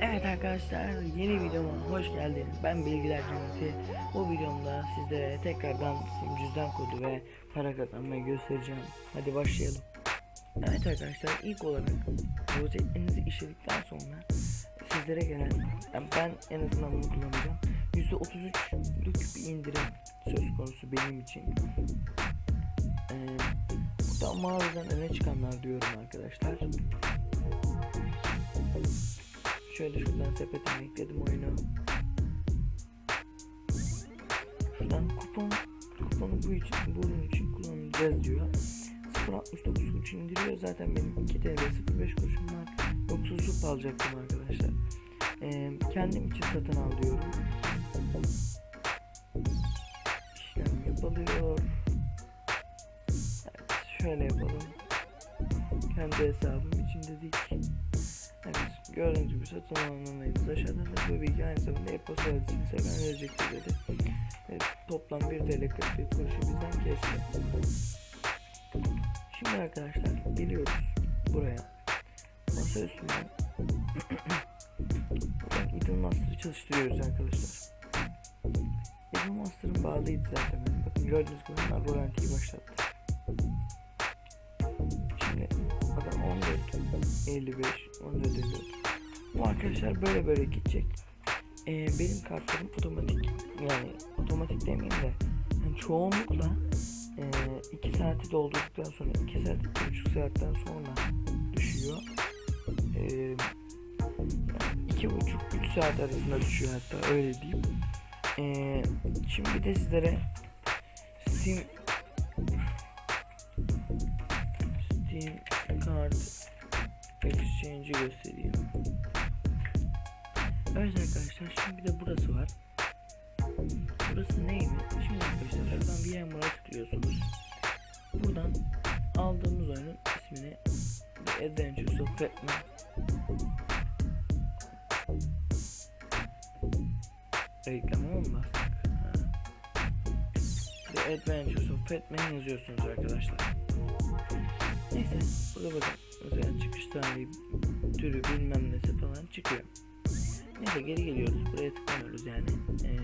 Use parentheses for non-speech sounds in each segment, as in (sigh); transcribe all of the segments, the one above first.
Evet arkadaşlar yeni videoma hoş geldiniz. Ben Bilgiler Cenneti. Bu videomda sizlere tekrardan cüzdan kodu ve para kazanmayı göstereceğim. Hadi başlayalım. Evet arkadaşlar ilk olarak rozetlerinizi işledikten sonra sizlere gelen yani ben en azından bunu kullanacağım. %33'lük bir indirim söz konusu benim için. Ee, burada mağazadan öne çıkanlar diyorum arkadaşlar. Şöyle şuradan sepetime ekledim oyunu. Şuradan kupon kuponu bu için bunun için kullanacağız diyor. 0.69 kuruş indiriyor zaten benim 2 TL 05 kuruşum var. Yoksa alacaktım arkadaşlar. Ee, kendim için satın al diyorum. İşlem yapılıyor. Evet, şöyle yapalım. Kendi hesabım için dedik. Evet, gördüğünüz gibi satın alanlarımız aşağıda da bu bilgi aynı zamanda e-posta adresinize gönderecektir dedi. Evet, toplam 1 TL 41 kuruşu bizden kesti. Şimdi arkadaşlar geliyoruz buraya. Masa üstünden (clears throat) Idle Master'ı çalıştırıyoruz arkadaşlar. Idle Master'ın bağlıydı zaten. Bakın gördüğünüz gibi hemen rolantiyi başlattı. Bakın 14 55 14 54 bu arkadaşlar böyle böyle gidecek. Ee, benim kartlarım otomatik. Yani otomatik demeyeyim de. Yani çoğunlukla 2 saati doldurduktan sonra 2 saat 2,5 saatten sonra düşüyor. Ee, 2,5-3 saat arasında düşüyor hatta öyle diyeyim. Ee, şimdi bir de sizlere Steam Card Exchange'i göstereyim. Evet arkadaşlar şimdi bir de burası var. Burası neymiş? Şimdi arkadaşlar şuradan VMware'a tıklıyorsunuz. Buradan aldığımız oyunun ismini The Adventures of Batman Reklama mı bastık? Ha. The Adventures of Batman yazıyorsunuz arkadaşlar. Neyse burada bakın tarihi türü bilmem nesi falan çıkıyor. Neyse geri geliyoruz buraya tıklamıyoruz yani. Ee,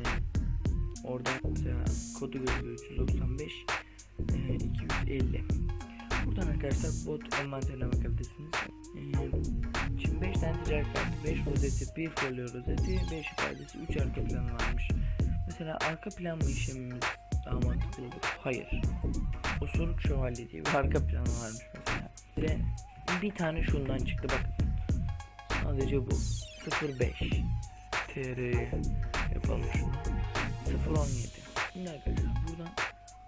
oradan mesela kodu görüyor 395 e, 250. Buradan arkadaşlar bot envanterine bakabilirsiniz. Ee, şimdi 5 tane ticaret kartı, 5 rozeti, 1 folyo rozeti, 5 ifadesi, 3 arka planı varmış. Mesela arka plan mı işlemimiz daha mantıklı olur? Hayır. Osuruk Şövalye diye bir arka planı varmış mesela. Ve bir tane şundan çıktı bakın. Sadece bu. 05 TR yapalım şunu. 017. Şimdi arkadaşlar buradan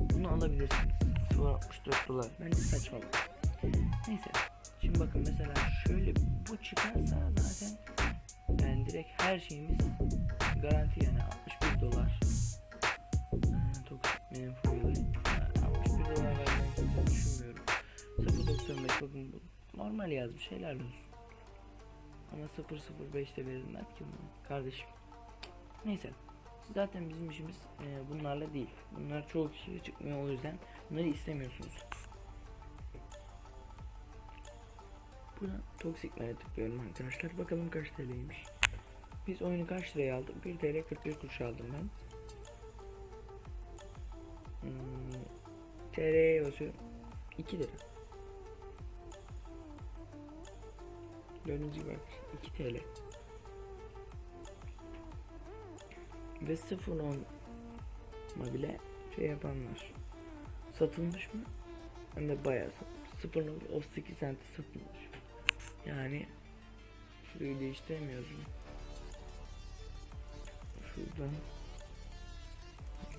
bunu alabilirsiniz. 064 dolar. Bence saçmalık. Neyse. Şimdi bakın mesela şöyle bu çıkarsa zaten yani direkt her şeyimiz garanti yani normal yazmış helal olsun. Ama 0.05 de verilmez ki bunu kardeşim. Neyse. Zaten bizim işimiz e, bunlarla değil. Bunlar çoğu kişiye çıkmıyor o yüzden bunları istemiyorsunuz. Buradan toksik mere tıklıyorum arkadaşlar. Bakalım kaç TL'ymiş. Biz oyunu kaç liraya aldık? 1 TL 41 kuruş aldım ben. Hmm, TL'ye yazıyor. 2 lira. Gördüğünüz gibi arkadaşlar 2 TL. Ve 0.10 ma bile şey yapanlar. Satılmış mı? Hem de bayağı satılmış. 0.38 sente satılmış. Yani şurayı değiştiremiyoruz? Şuradan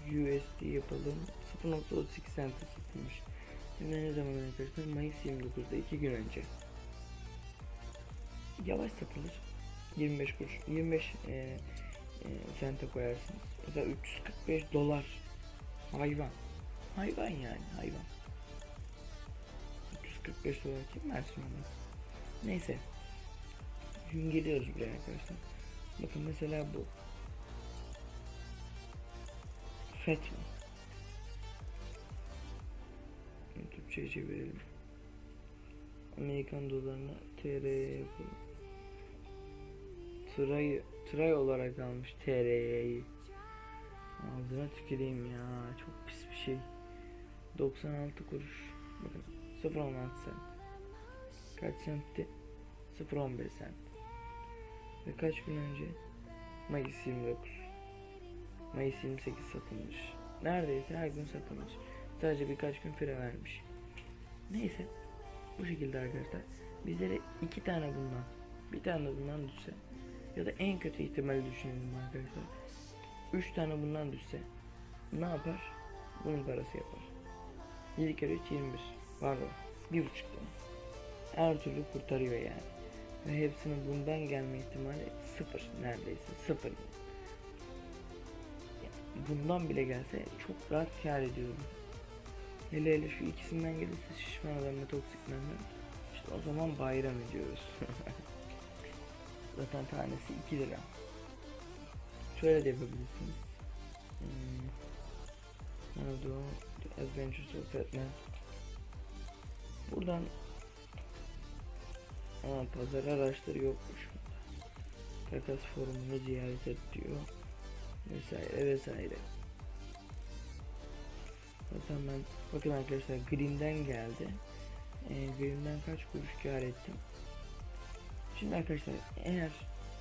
USD yapalım. 0.38 sente satılmış. Şimdi ne zaman arkadaşlar? Mayıs 29'da 2 gün önce. Yavaş satılır. 25 kuruş. 25 e, e, sente koyarsınız. Mesela 345 dolar. Hayvan. Hayvan yani hayvan. 345 dolar kim versin onu? Neyse. Şimdi geliyoruz buraya arkadaşlar. Bakın mesela bu. Fetva. Türkçe'ye çevirelim. Amerikan dolarına TL'ye yapalım. Tray, tray olarak almış TR'yi. Ağzına tüküreyim ya. Çok pis bir şey. 96 kuruş. Bakın 0.16 sent. Kaç sentti? 0.15 sent. Ve kaç gün önce? Mayıs 29. Mayıs 28 satılmış. Neredeyse her gün satılmış. Sadece birkaç gün fire vermiş. Neyse. Bu şekilde arkadaşlar. Bizlere iki tane bundan. Bir tane bundan düşse. Ya da en kötü ihtimali düşünelim arkadaşlar. Üç tane bundan düşse. Ne yapar? Bunun parası yapar. 7 kere 3 21. Pardon. Bir buçuk tane. Her türlü kurtarıyor yani. Ve hepsinin bundan gelme ihtimali sıfır neredeyse sıfır. Yani bundan bile gelse çok rahat kar ediyorum. Hele hele şu ikisinden gelirse şişman adam ve toksik memnun. İşte o zaman bayram ediyoruz. (laughs) Zaten tanesi 2 lira. Şöyle de yapabilirsiniz. Hmm. Nerede o? Adventures of Batman. Buradan Aa, pazar araçları yokmuş. Takas forumunu ziyaret et diyor. Vesaire vesaire. Zaten ben bakın arkadaşlar Green'den geldi. Ee, Green'den kaç kuruş kar ettim. Şimdi arkadaşlar eğer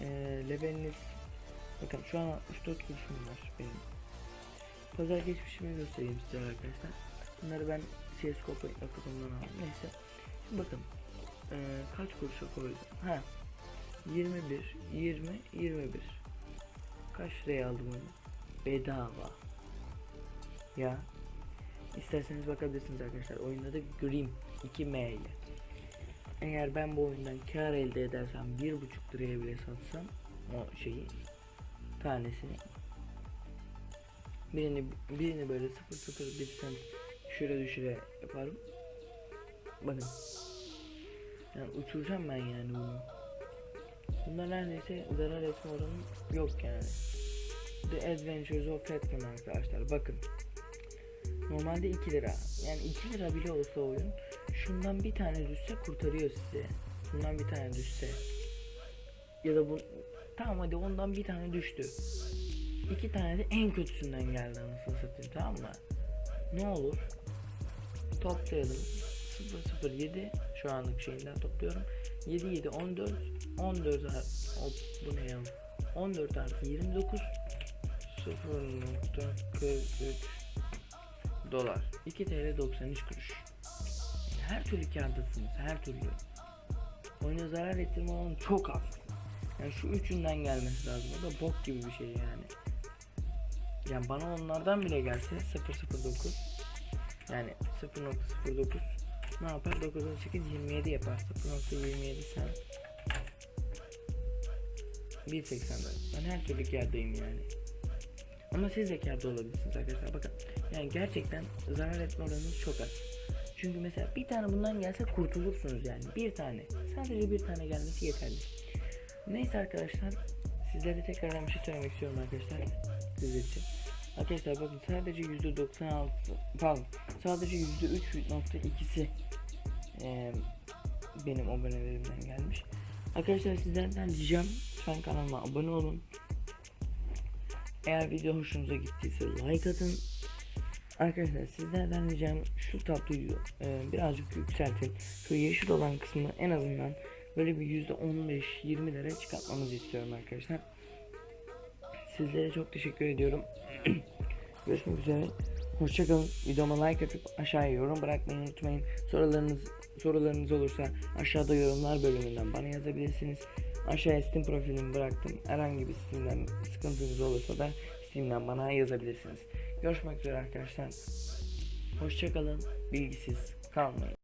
e, leveliniz bakın şu an 64 kuruşum var benim. Pazar geçmişimi göstereyim size arkadaşlar. Bunları ben CSGO.com'dan aldım. Neyse. Şimdi bakın e, kaç kuruşa koydum? Ha 21, 20, 21. Kaç liraya aldım onu? Bedava. Ya. İsterseniz bakabilirsiniz arkadaşlar. Oyunun adı Grim 2M ile. Eğer ben bu oyundan kar elde edersem 1.5 liraya bile satsam o şeyi tanesini birini birini böyle 0.01 cent düşüre düşüre yaparım. Bakın. Yani uçuracağım ben yani bunu. Bunda neredeyse zarar etme oranı yok yani. The Adventures of Batman arkadaşlar bakın. Normalde 2 lira. Yani 2 lira bile olsa oyun şundan bir tane düşse kurtarıyor sizi. Bundan bir tane düşse. Ya da bu tamam hadi ondan bir tane düştü. İki tane de en kötüsünden geldi anasını satayım tamam mı? Ne olur? Toplayalım. 007 şu anlık şeyinden topluyorum. 7 7 14 14 artı hop, bu ne ya? 14 artı 29 0.43 dolar 2 TL 93 kuruş her türlü kârdasınız her türlü. Oyuna zarar ettirme oranı çok az. Yani şu üçünden gelmesi lazım. O da bok gibi bir şey yani. Yani bana onlardan bile gelse 009 yani 0.09 ne yapar? 9'dan 8 27 yapar. 0.27 sen 1.84 ben her türlü kârdayım yani. Ama siz de kârda olabilirsiniz arkadaşlar. Bakın yani gerçekten zarar etme oranınız çok az çünkü mesela bir tane bundan gelse kurtulursunuz yani bir tane sadece bir tane gelmesi yeterli neyse arkadaşlar sizlere tekrardan bir şey söylemek istiyorum arkadaşlar sizler için Arkadaşlar bakın sadece %96 pardon sadece %3.2'si e, benim abonelerimden gelmiş. Arkadaşlar sizlerden ricam lütfen kanalıma abone olun. Eğer video hoşunuza gittiyse like atın. Arkadaşlar sizlerden ricam şu tabloyu e, birazcık yükseltin. Şu yeşil olan kısmını en azından böyle bir %15-20'lere çıkartmamızı istiyorum arkadaşlar. Sizlere çok teşekkür ediyorum. (clears throat) Görüşmek üzere. Hoşçakalın. Videoma like atıp aşağıya yorum bırakmayı unutmayın. Sorularınız sorularınız olursa aşağıda yorumlar bölümünden bana yazabilirsiniz. Aşağıya Steam profilimi bıraktım. Herhangi bir Steam'den sıkıntınız olursa da Steam'den bana yazabilirsiniz. Görüşmek üzere arkadaşlar. Hoşçakalın. Bilgisiz kalmayın.